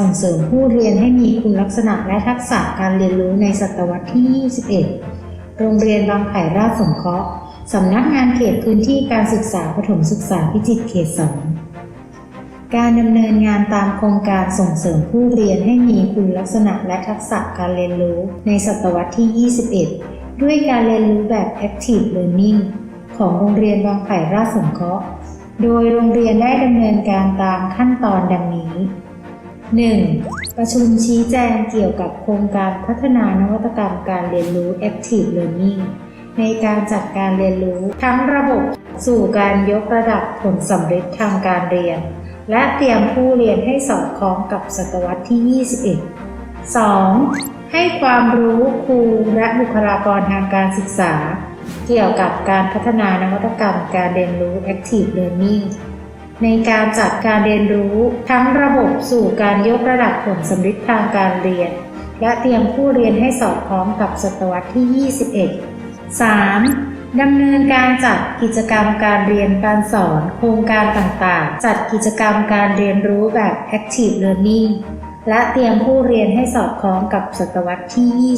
ส่งเสริมผู้เรียนให้มีคุณลักษณะและทักษะการเรียนรู้ในศตวรรษที่ 21 โรงเรียนบางไผ่ราชสงเคราะห์สำนักงานเขตพื้นที่การศึกษาประถมศึกษาพิจิตรเขต2การดำเนินงานตามโครงการส่งเสริมผู้เรียนให้มีคุณลักษณะและทักษะการเรียนรู้ในศตวรรษที่ 21 ด้วยการเรียนรู้แบบ Active Learning ของโรงเรียนบางไผ่ราชสงเคราะห์ โดยโรงเรียนได้ดำเนินการตามขั้นตอนดังนี้ 1. ประชุมชี้แจงเกี่ยวกับโครงการพัฒนานวัตกรรมการเรียนรู้ Active Learning ในการจัดการเรียนรู้ทั้งระบบสู่การยกระดับผลสำเร็จทางการเรียน และเตรียมผู้เรียนให้สอดคล้องกับศตวรรษที่ 21 2. ให้ความรู้ครูและบุคลากรทางการศึกษา เกี่ยวกับการพัฒนานวัตกรรมการเรียนรู้ Active Learning ในการจัดการเรียนรู้ทั้งระบบสู่การยกระดับผลสำเร็จทางการเรียน และเตรียมผู้เรียนให้สอดคล้องกับศตวรรษที่ 21 3. ดำเนินการจัดกิจกรรมการเรียนการสอนโครงการต่างๆ จัดกิจกรรมการเรียนรู้แบบ Active Learning และเตรียมผู้เรียนให้สอดคล้องกับศตวรรษที่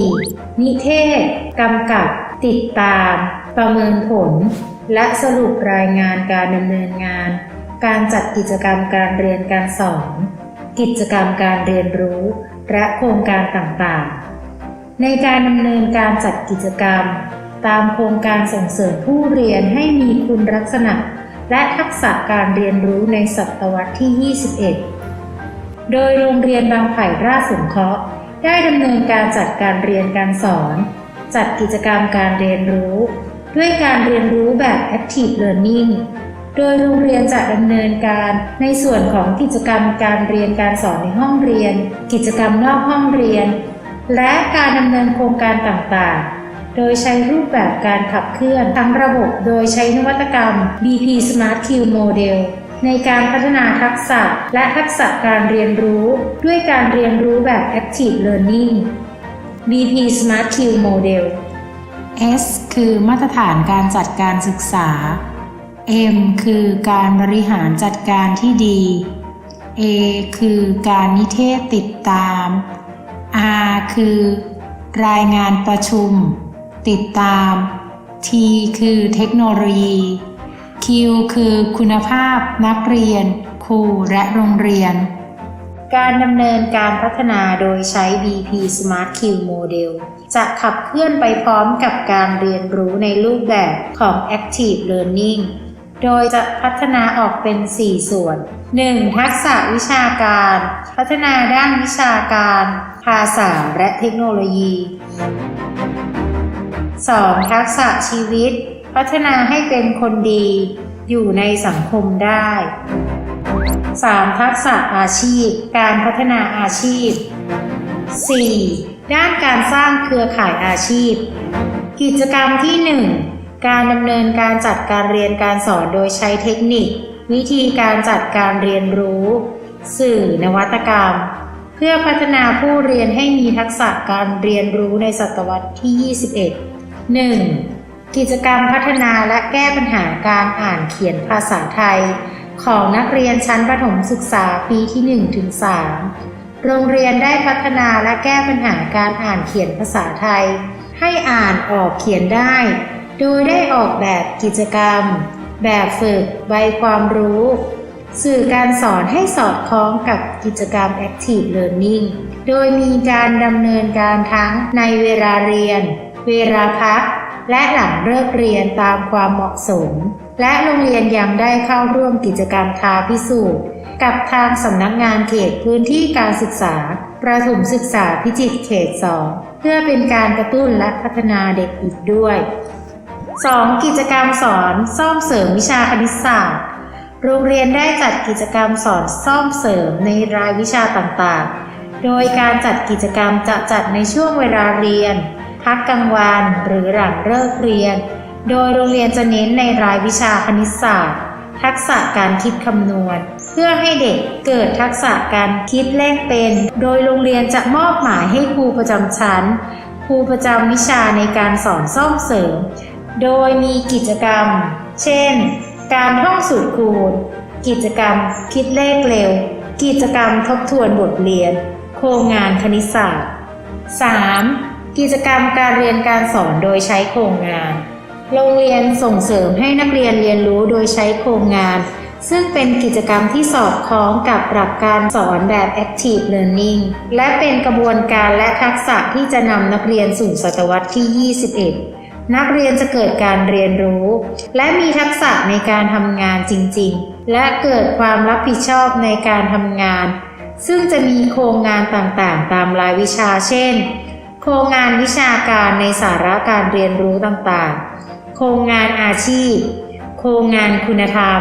21 4. นิเทศ กำกับ ติดตาม ประเมินผล และสรุปรายงานการดำเนินงาน การจัดกิจกรรมการเรียนการสอน กิจกรรมการเรียนรู้ และโครงการต่างๆ ในการดำเนินการจัดกิจกรรม ตามโครงการส่งเสริมผู้เรียนให้มีคุณลักษณะ และทักษะการเรียนรู้ในศตวรรษที่ 21 โดยโรงเรียนบางไผ่ราชสงเคราะห์ได้ดำเนินการจัดการเรียนการสอน จัดกิจกรรมการเรียนรู้ ด้วยการเรียนรู้แบบ Active Learning โดยโรงเรียนจะดำเนินการในส่วนของกิจกรรมการเรียนการสอนในห้องเรียน กิจกรรมนอกห้องเรียน และการดำเนินโครงการต่างๆ โดยใช้รูปแบบการขับเคลื่อนทั้งระบบโดยใช้นวัตกรรม BP Smart Q Model ในการพัฒนาทักษะและทักษะการเรียนรู้ด้วยการเรียนรู้แบบ Active Learning BP Smart Q Model S คือมาตรฐานการจัดการศึกษา M คือการบริหารจัดการที่ดี A คือการนิเทศติดตาม R คือ รายงานประชุม ติดตาม T คือเทคโนโลยี Q คือคุณภาพนักเรียน ครูและโรงเรียน การดำเนินการพัฒนาโดยใช้ BP Smart Q Model จะขับเคลื่อนไปพร้อมกับการเรียนรู้ในรูปแบบของ Active Learning โดยจะพัฒนาออกเป็น 4 ส่วน 1. ทักษะวิชาการ พัฒนาด้านวิชาการ ภาษาและเทคโนโลยี 2. ทักษะชีวิต พัฒนาให้เป็นคนดี อยู่ในสังคมได้ 3. ทักษะอาชีพ การพัฒนาอาชีพ 4. ด้านการสร้างเครือข่ายอาชีพ กิจกรรมที่ 1 การดำเนินการจัดการเรียนการสอนโดยใช้เทคนิค วิธีการจัดการเรียนรู้ สื่อนวัตกรรม เพื่อพัฒนาผู้เรียนให้มีทักษะการเรียนรู้ในศตวรรษที่ 21 1. กิจกรรมพัฒนาและแก้ปัญหาการอ่านเขียนภาษาไทย ของนักเรียนชั้นประถมศึกษาปีที่1ถึง3 โรงเรียนได้พัฒนาและแก้ปัญหาการอ่านเขียนภาษาไทย ให้อ่านออกเขียนได้ โดยได้ออกแบบกิจกรรม แบบฝึกใบความรู้ สื่อการสอนให้สอดคล้องกับกิจกรรม Active Learning โดยมีการดำเนินการทั้งในเวลาเรียน เวลาพัก และหลังเลิกเรียนตามความเหมาะสม และโรงเรียนยังได้เข้าร่วมกิจกรรมท้าพิสูจน์ กับทางสำนักงานเขตพื้นที่การศึกษา ประถมศึกษาพิจิตรเขต 2 เพื่อเป็นการกระตุ้นและพัฒนาเด็กอีกด้วย 2. กิจกรรมสอนซ่อมเสริมวิชาคณิตศาสตร์ โรงเรียนได้จัดกิจกรรมสอนซ่อมเสริมในรายวิชาต่างๆ โดยการจัดกิจกรรมจะจัดในช่วงเวลาเรียน พักกลางวันหรือหลังเลิกเรียน โดยโรงเรียนจะเน้นในรายวิชาคณิตศาสตร์ ทักษะการคิดคำนวณ พื่อให้เด็กเกิดทักษะการคิดเลขเป็น โดยโรงเรียนจะมอบหมายให้ครูประจำชั้น ครูประจำวิชาในการสอนซ่อมเสริม โดยมีกิจกรรม เช่น การท่องสูตรคูณ กิจกรรมคิดเลขเร็ว กิจกรรมทบทวนบทเรียน โครงงานคณิตศาสตร์ 3. กิจกรรมการเรียนการสอนโดยใช้โครงงาน โรงเรียนส่งเสริมให้นักเรียนเรียนรู้โดยใช้โครงงาน ซึ่งเป็นกิจกรรมที่สอดคล้องกับหลักการสอนแบบ Active Learning และเป็นกระบวนการและทักษะที่จะนำนักเรียนสู่ศตวรรษที่ 21 นักเรียนจะเกิดการเรียนรู้ และมีทักษะในการทำงานจริง ๆ และเกิดความรับผิดชอบในการทำงาน ซึ่งจะมีโครงงานต่างๆ ตามรายวิชา เช่น โครงงานวิชาการในสาระการเรียนรู้ต่างๆ โครงงานอาชีพ โครงงานคุณธรรม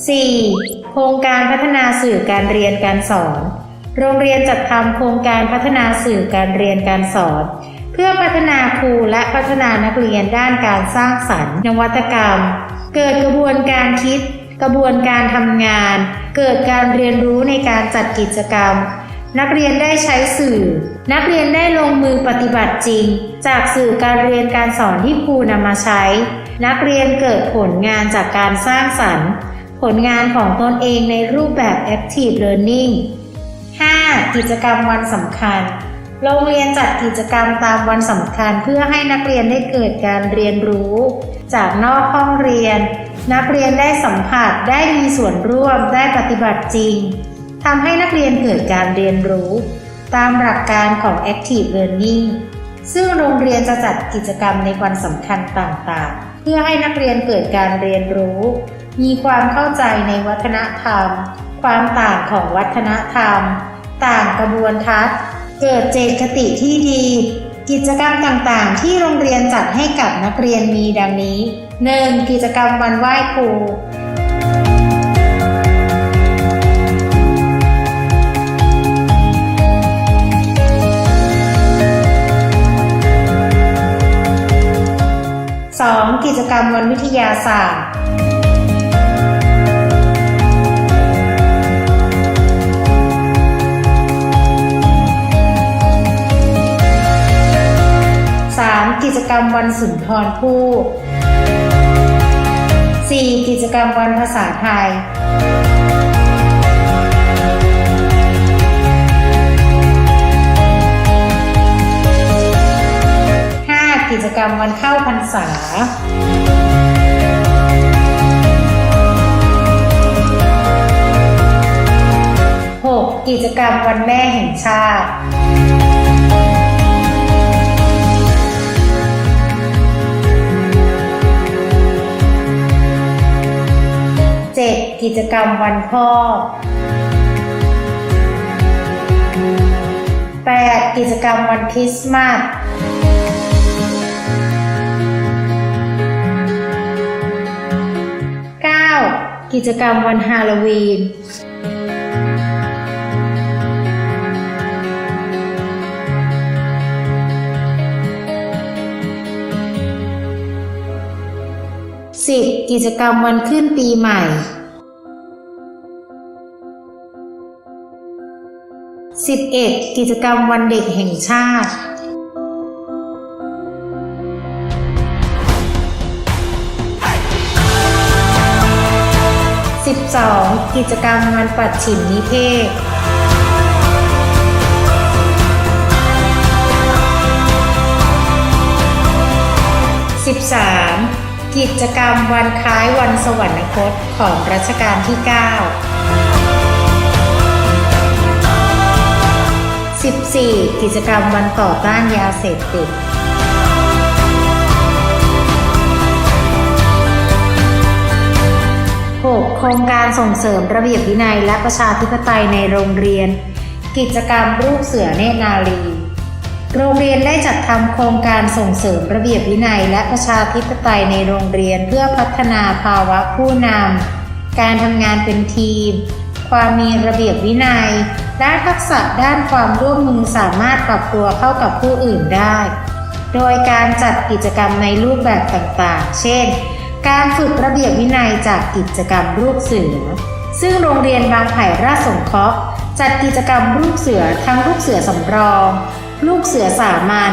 4. โครงการพัฒนาสื่อการเรียนการสอน โรงเรียนจัดทำโครงการพัฒนาสื่อการเรียนการสอน เพื่อพัฒนาครูและพัฒนานักเรียนด้านการสร้างสรรค์นวัตกรรม เกิดกระบวนการคิด กระบวนการทำงาน เกิดการเรียนรู้ในการจัดกิจกรรม นักเรียนได้ใช้สื่อ นักเรียนได้ลงมือปฏิบัติจริง จากสื่อการเรียนการสอนที่ครูนำมาใช้ นักเรียนเกิดผลงานจากการสร้างสรรค์ ผลงานของตนเองในรูปแบบ Active Learning 5. กิจกรรมวันสำคัญ โรงเรียนจัดกิจกรรมตามวันสำคัญ เพื่อให้นักเรียนได้เกิดการเรียนรู้ จากนอกห้องเรียน นักเรียนได้สัมผัสได้มีส่วนร่วมได้ปฏิบัติจริงทำให้นักเรียนเกิดการเรียนรู้ ตามหลักการของ Active Learning ซึ่งโรงเรียนจะจัดกิจกรรมในวันสำคัญต่างๆ เพื่อให้นักเรียนเกิดการเรียนรู้ มีความเข้าใจในวัฒนธรรม ความต่างของวัฒนธรรม ต่างกระบวนทัศน์ เกิดเจตคติที่ดี กิจกรรมต่างๆ ที่โรงเรียนจัดให้กับนักเรียนมีดังนี้ 1. กิจกรรมวันไหว้ครู 2. กิจกรรมวันวิทยาศาสตร์ จกรรมวันสุนทรภู่ 4. กิจกรรมวันภาษาไทย 5. กิจกรรมวันเข้าพรรษา 6. กิจกรรมวันแม่แห่งชาติ กิจกรรมวันพ่อ 8. กิจกรรมวันคริสต์มาส 9. กิจกรรมวันฮาโลวีน 10. กิจกรรมวันขึ้นปีใหม่ 11. กิจกรรมวันเด็กแห่งชาติ 12. กิจกรรมวันปัดฉิมนิเทศ 13. กิจกรรมวันคล้ายวันสวรรคตของรัชกาลที่ 9 14. กิจกรรมวันต่อต้านยาเสพติด 6. โครงการส่งเสริมระเบียบวินัยและประชาธิปไตยในโรงเรียน กิจกรรมรูปเสือเนตรนารี โรงเรียนได้จัดทำโครงการส่งเสริมระเบียบวินัยและประชาธิปไตยในโรงเรียนเพื่อพัฒนาภาวะผู้นำการทำงานเป็นทีม ความมีระเบียบวินัย และทักษะด้านความร่วมมือสามารถปรับตัวเข้ากับผู้อื่นได้ โดยการจัดกิจกรรมในรูปแบบต่างๆ เช่น การฝึกระเบียบวินัยจากกิจกรรมรูปเสือ ซึ่งโรงเรียนบางไผ่ราชสงเคราะห์จัดกิจกรรมลูกเสือทั้งลูกเสือสำรอง ลูกเสือสามัญ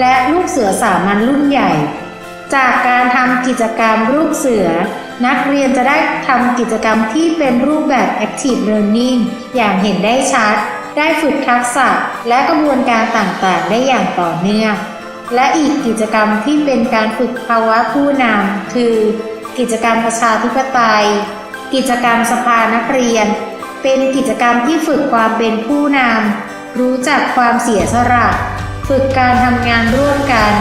และลูกเสือสามัญรุ่นใหญ่ จากการทำกิจกรรมลูกเสือ นักเรียนจะได้ทำกิจกรรมที่เป็นรูปแบบ Active Learning อย่างเห็นได้ชัด ได้ฝึกทักษะและกระบวนการต่างๆ ได้อย่างต่อเนื่อง และอีกกิจกรรมที่เป็นการฝึกภาวะผู้นำคือ กิจกรรมประชาธิปไตย กิจกรรมสภานักเรียน เป็นกิจกรรมที่ฝึกความเป็นผู้นำรู้จักความเสียสละ ฝึกการทำงานร่วมกัน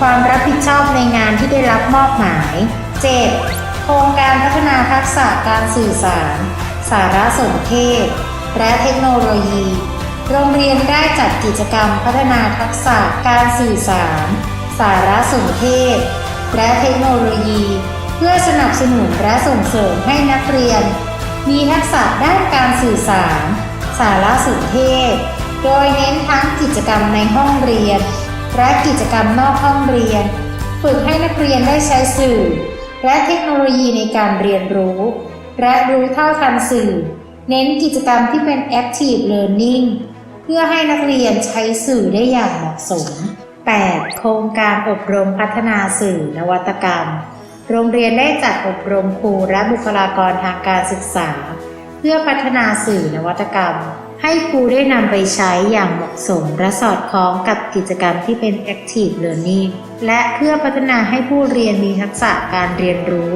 ความรับผิดชอบในงานที่ได้รับมอบหมาย 7. โครงการพัฒนาทักษะการสื่อสาร สารสนเทศ และเทคโนโลยี โรงเรียนได้จัดกิจกรรมพัฒนาทักษะการสื่อสาร สารสนเทศ และเทคโนโลยี เพื่อสนับสนุนและส่งเสริมให้นักเรียน มีทักษะด้านการสื่อสาร สารสนเทศ โดยเน้นทั้งกิจกรรมในห้องเรียน และกิจกรรมนอกห้องเรียน ฝึกให้นักเรียนได้ใช้สื่อ และเทคโนโลยีในการเรียนรู้ และรู้เท่าทันสื่อ เน้นกิจกรรมที่เป็น active learning เพื่อให้นักเรียนใช้สื่อได้อย่างเหมาะสม 8. โครงการอบรมพัฒนาสื่อนวัตกรรม โรงเรียนได้จัดอบรมครูและบุคลากรทางการศึกษา เพื่อพัฒนาสื่อนวัตกรรม ให้ครูได้นำไปใช้อย่างเหมาะสมและสอดคล้องกับกิจกรรมที่เป็น active learning และเพื่อพัฒนาให้ผู้เรียนมีทักษะการเรียนรู้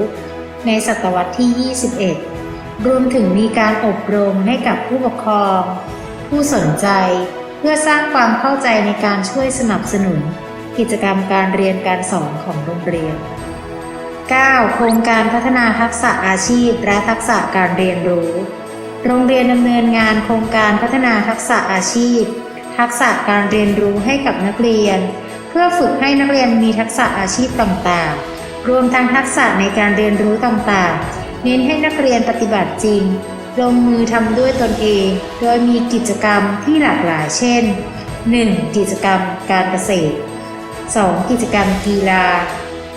ในศตวรรษที่ 21 รวมถึงมีการอบรมให้กับผู้ปกครอง ผู้สนใจ เพื่อสร้างความเข้าใจในการช่วยสนับสนุน กิจกรรมการเรียนการสอนของโรงเรียน 9. โครงการพัฒนาทักษะอาชีพและทักษะการเรียนรู้ โรงเรียนดำเนินงานโครงการพัฒนาทักษะอาชีพ ทักษะการเรียนรู้ให้กับนักเรียน เพื่อฝึกให้นักเรียนมีทักษะอาชีพต่างๆ รวมทั้งทักษะในการเรียนรู้ต่างๆ เน้นให้นักเรียนปฏิบัติจริง ลงมือทำด้วยตนเอง โดยมีกิจกรรมที่หลากหลายเช่น 1. กิจกรรมการเกษตร 2. กิจกรรมกีฬา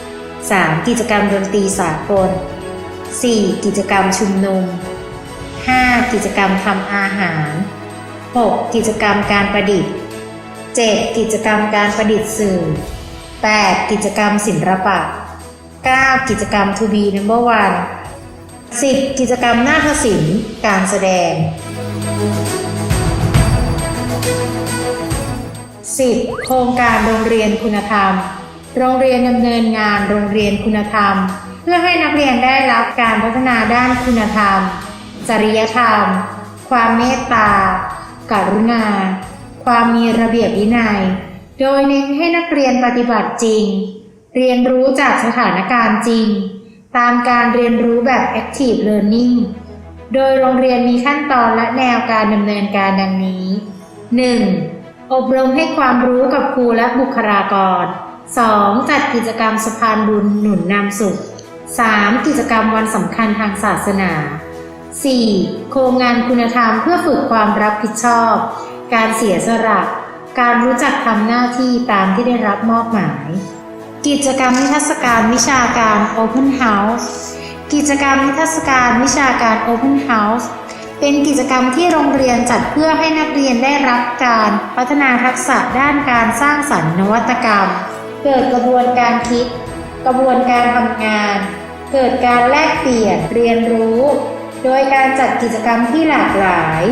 3. กิจกรรมดนตรีสากล 4. กิจกรรมชุมนุม 5. กิจกรรมทำอาหาร 6. กิจกรรมการประดิษฐ์ 7. กิจกรรมการประดิษฐ์สื่อ 8. กิจกรรมศิลปะ 9. กิจกรรม To be number one 10. กิจกรรมนาฏศิลป์ การแสดง 10. โครงการโรงเรียนคุณธรรม โรงเรียนดำเนินงานโรงเรียนคุณธรรม เพื่อให้นักเรียนได้รับการพัฒนาด้านคุณธรรม จริยธรรม ความเมตตาการุณา ความมีระเบียบวินัย โดยเน้นให้นักเรียนปฏิบัติจริง เรียนรู้จากสถานการณ์จริง ตามการเรียนรู้แบบ active learning โดยโรงเรียนมีขั้นตอนและแนวการดำเนินการดังนี้ 1. อบรมให้ความรู้กับครูและบุคลากร 2. จัดกิจกรรมสะพานบุญหนุนนำสุข 3. กิจกรรมวันสำคัญทางศาสนา 4. โครงงานคุณธรรมเพื่อฝึกความรับผิดชอบ การเสียสละ การรู้จักทำหน้าที่ตามที่ได้รับมอบหมาย กิจกรรมนิทรรศการวิชาการ Open House กิจกรรมนิทรรศการวิชาการ Open House เป็นกิจกรรมที่โรงเรียนจัดเพื่อให้นักเรียนได้รับการพัฒนาทักษะด้านการสร้างสรรค์นวัตกรรม เกิดกระบวนการคิด กระบวนการทำงาน เกิดการแลกเปลี่ยนเรียนรู้ โดยการจัดกิจกรรมที่หลากหลาย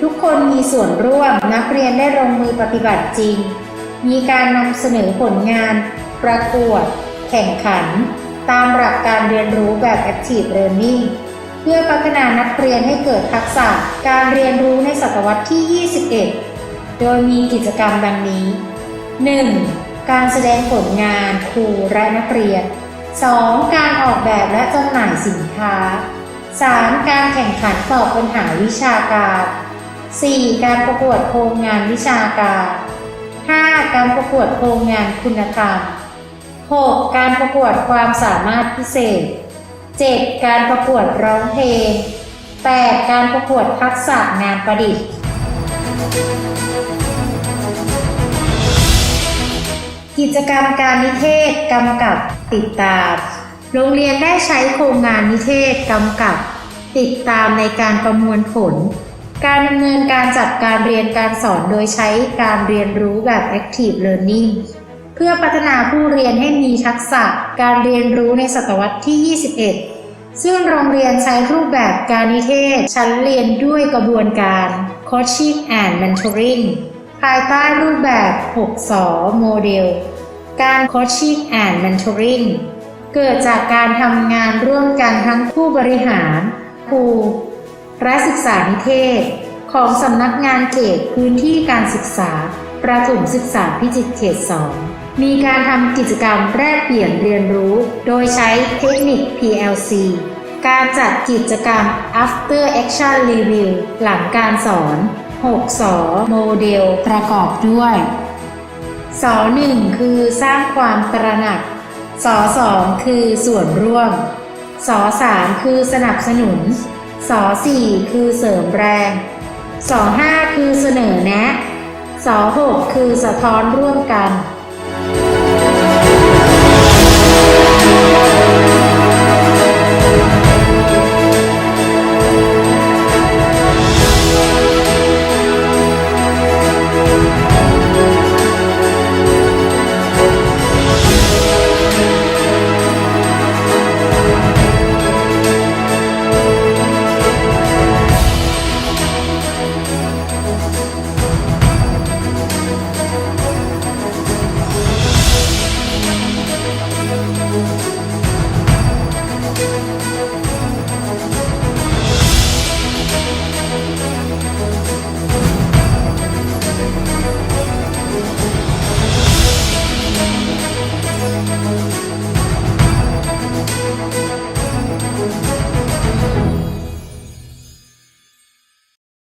ทุกคนมีส่วนร่วมนักเรียนได้ลงมือปฏิบัติจริง มีการนำเสนอผลงาน ประกวด แข่งขัน ตามหลักการเรียนรู้แบบ Active Learning เพื่อพัฒนานักเรียนให้เกิดทักษะการเรียนรู้ในศตวรรษที่ 21 โดยมีกิจกรรมดังนี้ 1. การแสดงผลงานครูและนักเรียน 2. การออกแบบและจำหน่ายสินค้า 3. การแข่งขันตอบปัญหาวิชาการ 4. การประกวดโครงงานวิชาการ 5. การประกวดโครงงานคุณธรรม 6. การประกวดความสามารถพิเศษ 7. การประกวดร้องเพลง 8. การประกวดทักษะงานประดิษฐ์ กิจกรรมการนิเทศกำกับติดตาม โรงเรียนได้ใช้โครงงานนิเทศกำกับ ติดตามในการประมวลผล การดำเนินการจัดการเรียนการสอนโดยใช้การเรียนรู้แบบ active learning เพื่อพัฒนาผู้เรียนให้มีทักษะการเรียนรู้ในศตวรรษที่ 21 ซึ่งโรงเรียนใช้รูปแบบการนิเทศ ชั้นเรียนด้วยกระบวนการ Coaching and Mentoring ภายใต้รูปแบบ 6 ส โมเดล การ Coaching and Mentoring เกิดจากการทำงานร่วมกันทั้งผู้บริหาร ครูและศึกษานิเทศ ของสำนักงานเขตพื้นที่การศึกษา ประถมศึกษาพิจิตรเขต 2 มีการทำกิจกรรมแลกเปลี่ยนเรียนรู้ โดยใช้เทคนิค PLC การจัดกิจกรรม After Action Review หลังการสอน 6สอโมเดลประกอบด้วยสอหนึ่งคือสร้างความตระหนัก สอสองคือส่วนร่วม สอสามคือสนับสนุน สอสี่คือเสริมแรง สอห้าคือเสนอแนะ สอหกคือสะท้อนร่วมกัน